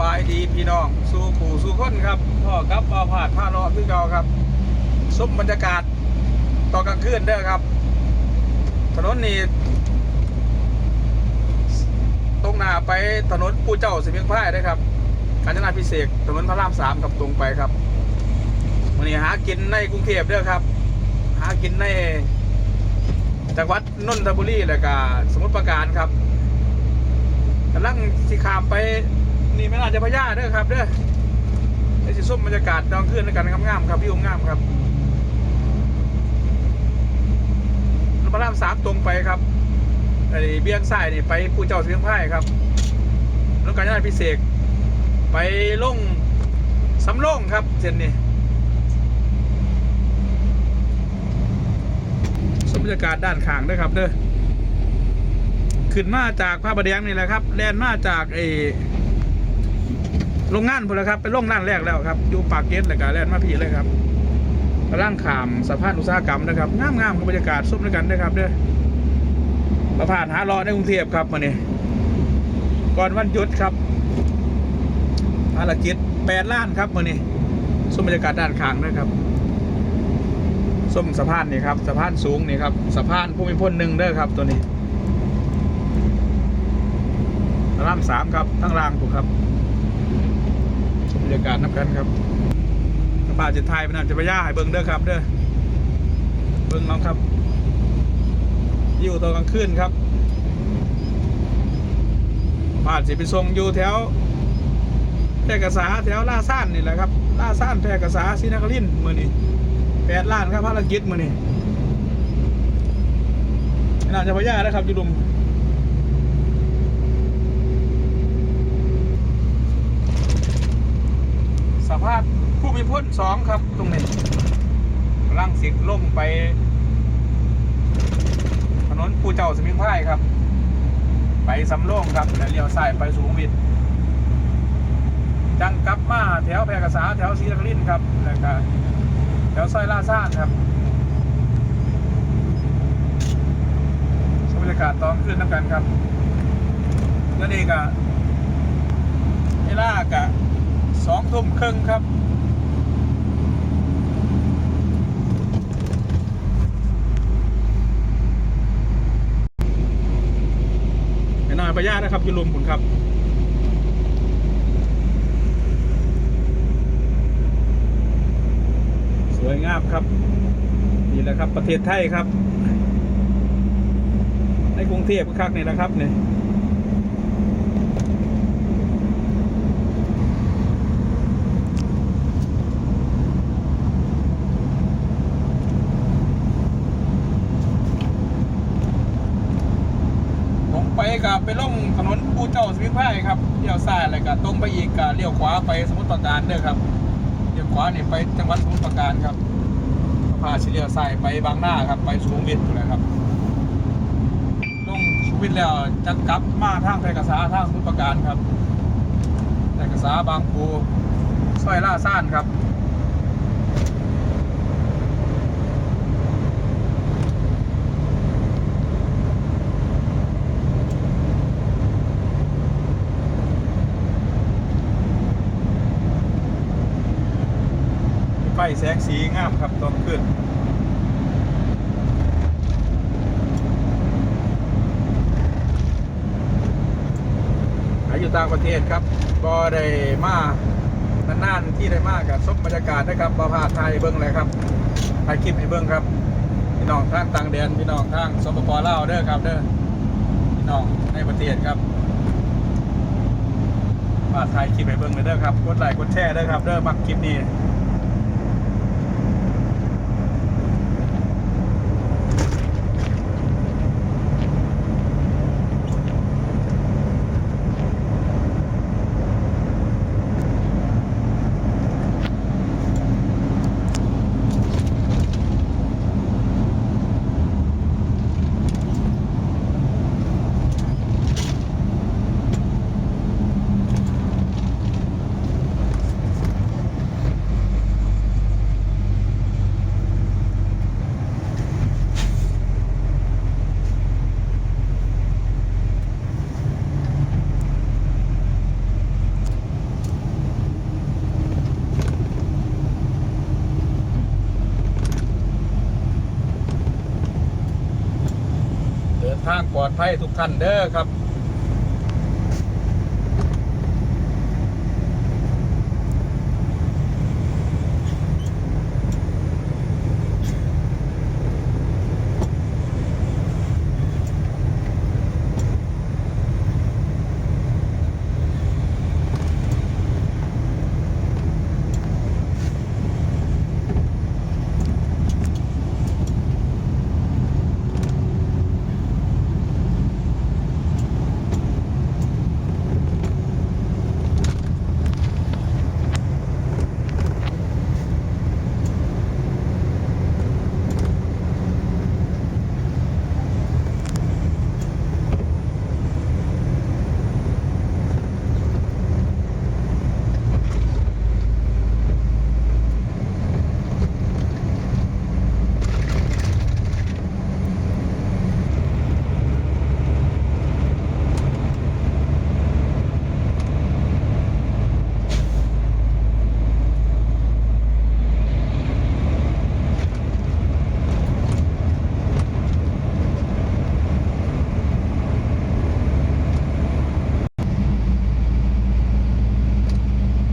บายดีพี่น้องสู่ผู้สู่คนครับพ่อกับปาผาดผ้าเลาะคือเก่าครับสมบรรยากาศตอนกลางคืนเด้อครับ ถนนนี้ตรงหน้าไปถนนปูเจ้าสิเมียงพ่ายได้ครับกาญจนาพิเศษกถนนพระรามสามครับตรงไปครับวันนี้หากินในกรุงเทพเด้อครับ หากินในจังหวัดนนทบุรีแล้วก็สมุทรปราการครับกำลังสิขามไป นี่ไม่น่าจะพญาเด้อครับเด้อไอ้สิส้มบรรยากาศดองขึ้นด้วกันงามๆครับวิวงามครับพระรามสามตรงไปครับไอ้เบี้ยงซ้ายนี่ไปผู้เจ้าเสียงไพ่ครับแล้วการงานพิเศษไปลงสำโรงครับเส้นนี้สมบรรยากาศด้านข้างด้วยครับเด้อขึ้นมาจากพระประแดงนี่แหละครับแลนมาจากไอ โรงงานพุ่นละครับเป็นโรงงานแรกแล้วครับอยู่ปากเกร็ดเลยก็แลนมาพี่เลยครับกำลังขามสะพานอุตสาหกรรมนะครับงามงามๆกับบรรยากาศส้มด้วยกันนะครับเด้อประพานหารอในกรุงเทพครับมาเนี่ยก่อนวันหยุดครับภารกิจแปดล้านครับมาเนี่ยส้มบรรยากาศด้านข้างนะครับส้มสะพานนี่ครับสะพานสูงนี่ครับสะพานภูมิพลหนึ่งเด้อครับตัวนี้ระรามสามครับทั้งรางถูกครับ บรรยากาศนับกันครับกระบะจะไทยเป็นอาจจะไปย่าให้เบิ้งเด้อครับ เด้อเบิ้งน้องครับอยู่ตอนกลางคืนครับบาดสิไปส่งอยู่แถวแพร่กษาแถวล่าซ่านนี่แหละครับล่าซ่านแพร่กษาศรีนครินทร์มือนี่แปดล้านครับภารกิจมือนี่น่าจะไปย่าแล้ครับอยู่ดุม ภาพผู้มีพ้นสองครับ ตรงนี้กำลังสิทธ์ลงไป ถนนปูเจ้าสมิงพายครับ ไปสำโรงครับแล้วเลี้ยวซ้ายไปสุขุมวิทจังกลับมาแถวแพรกษาแถวศรีนครินครับแล้วก็แถวซอยลาซ่านครับบรรยากาศตอนขึ้นน้ำกันครับแล้วนี่ก็เวลากะ สองทุ่มครึ่งครับน้อยประหยัดนะครับยูรุมผมครับสวยงามครับ นี่แหละครับประเทศไทยครับ ในกรุงเทพก็คักนี่แหละครับเนี่ย ตรง ไปลงถนนปูเจ้าสมิงพรายครับเลี้ยวซ้ายอะไรก็ตรงไปอีกก็เลี้ยวขวาไปสมุทรปราการเด้อครับเลี้ยวขวาเนี่ไปจังหวัดสมุทรปราการครับพาเลี้ยวซ้ายไปบางหน้าครับ ไปสุขุมวิทเลยครับลงสุขุมวิทแล้วจะกลับมาทางแพรกษาทางสมุทรปราการครับแพรกษาบางปูซอยล่าซ่านครับ ฟแสงสีงามครับตอนขึ้นหาอยู่ต่างประเทศครับก็ได้มานานๆที่ได้มากกับสมบรรยากาศนะครับบาพาไทยเบิ้งเลยครับถ่ายคลิปให้เบิ้งครับ พี่น้องทางต่างแดนพี่น้องทางสปปลาวเด้อครับเด้อพี่น้องในประเทศครับมาถ่ายคลิปให้เบิ้งเลยเด้อครับกดไลค์กดแชร์เด้อครับเด้อมักคลิปนี้างปลอดภัยทุกท่านเด้อครับ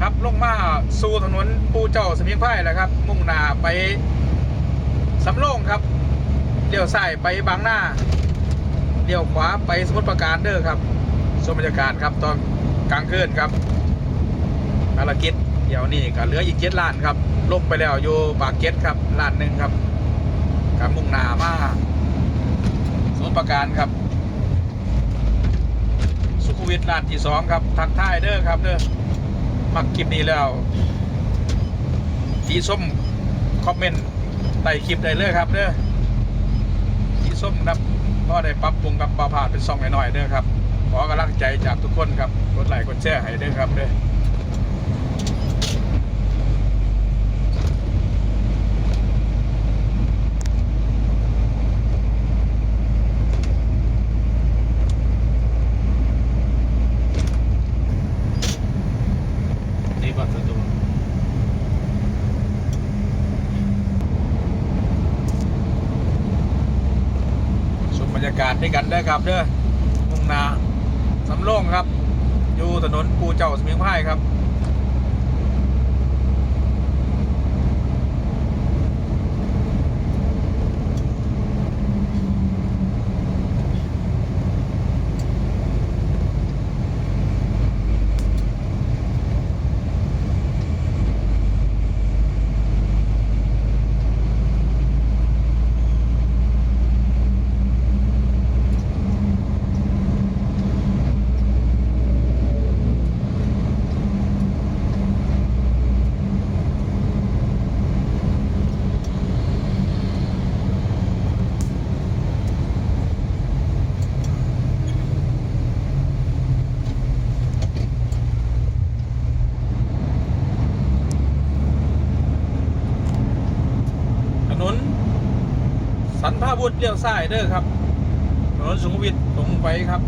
ครับลงมาสู่ถนนปูเจ้าส มิงไพรแหละครับ มุ่งหน้าไปสำโรงครับเลี้ยวซ้ายไปบางหน้าเลี้ยวขวาไปสมุทรปราการเด้อครับชมบรรยากาศครับตอนกลางคืนครับภารกิจเดี๋ยวนี้ก็เหลืออีกเจ็ดล้านครับลงไปแล้วอยู่ปากเก็ตครับล้านหนึ่งครับกับมุ่งหน้ามาสมุทรปราการครับ สุขุมวิทล้านที่สองครับทักทายเด้อครับเด้อมักคลิปนี้แล้ว สีส้มคอมเมนต์ใต้คลิปได้เลยครับเด้อสีส้มนะครับก็ได้ปรับปรุงกับปลาผาดเป็นซองหน่อยๆเด้อครับขอกำลังใจจากทุกคนครับกดไลค์กดแชร์ให้เด้อครับเด้อนี่บัตรตัวชมบรรยากาศ ด้วยกันได้ครับเด้อมุ่งนาสำโรงครับ อยู่ถนนปูเจ้าสมิงพรายครับ ถนน สันพาบุตรเลี้ยวซ้ายเด้อครับถนนสุขุมวิทตรงไปครับ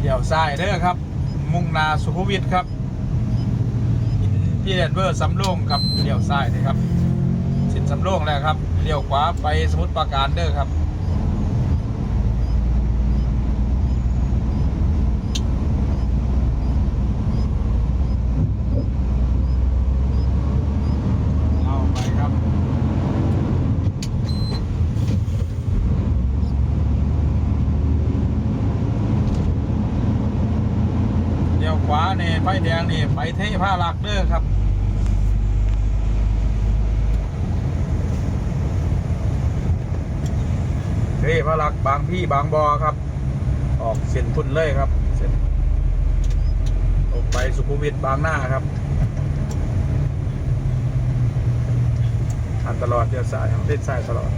เลี้ยวซ้ายเด้อครับ มุ่งนาสุขุมวิทครับพี่เดนเวอร์สำโรงครับเลี้ยวซ้ายนะครับสินสำโรงแล้วครับเลี้ยวขวาไปสมุทรปราการเด้อครับ เอาไปครับ เดี๋ยวขวา นี่ไฟแดงนี่ไปเทผ้าหลักเด้อครับเทผ้าหลักบางพี่บางบอครับ ออกเส้นทุนเลยครับเส้นออกไปสุขุมวิทบางหน้าครับทันตลอดเดียวสายเล่นสายตลอด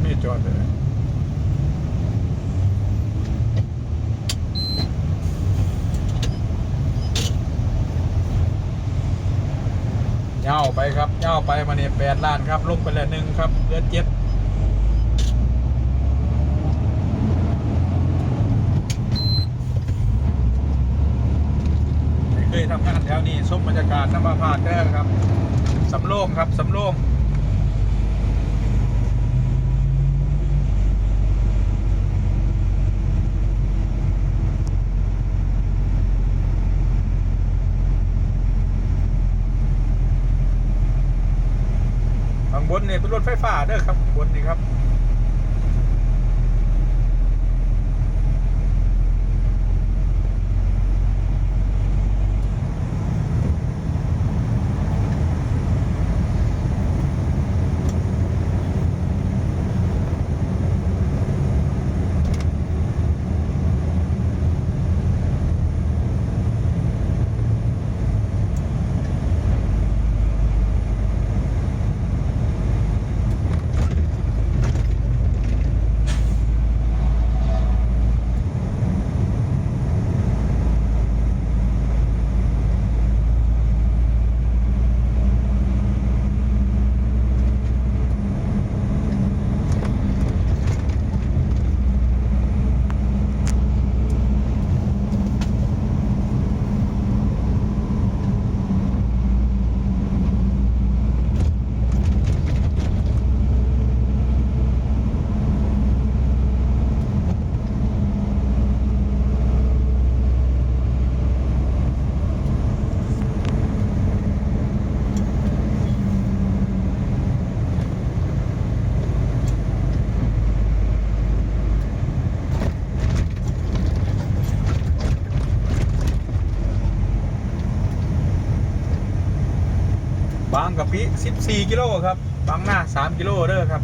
ไม่จอดเลยยาวไป ข้าไปมาเนี่ยแปดล้านครับลงไปแล้วหนึ่งครับเหลือเจ็ดเคยทำงานแถวนี้ชมบรรยากาศน้ำประพาดเด้อครับสำโรงครับสำโรง บนเนี่ยเป็นรถไฟฟ้าเด้อครับข้างบนนี่ครับ ปิ14 กิโลครับบางหน้า 3 กิโลเด้อครับ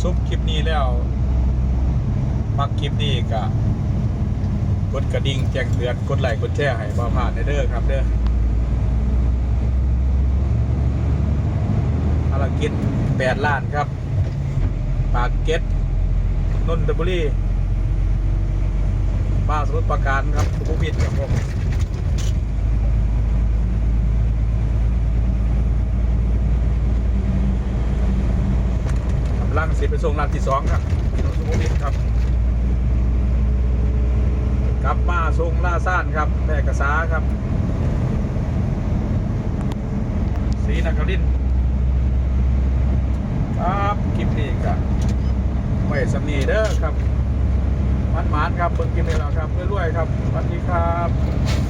ซุปคลิปนี้แล้วมักคลิปนี้ก็กดกระดิ่งแจ้งเตือนกดไลค์กดแชร์ให้บ่ผ่านเด้อครับเด้อภารกิจ8ล้านครับ ปากเก็ตนนทบุรีบ้าสมุทรปราการครับสุขุมวิทครับผม ลังสิไปส่งลานที่สองครับถนนสุขุมวิทครับ กลับมาส่งล่าซ่านครับแม่กระสาครับสีนครินครับคลิปนี้ก็ไว้สำนีเด้อครับมันหมานครับเบิ่งกินเลยแล้วครับเรื่อยๆครับสวัสดีครับ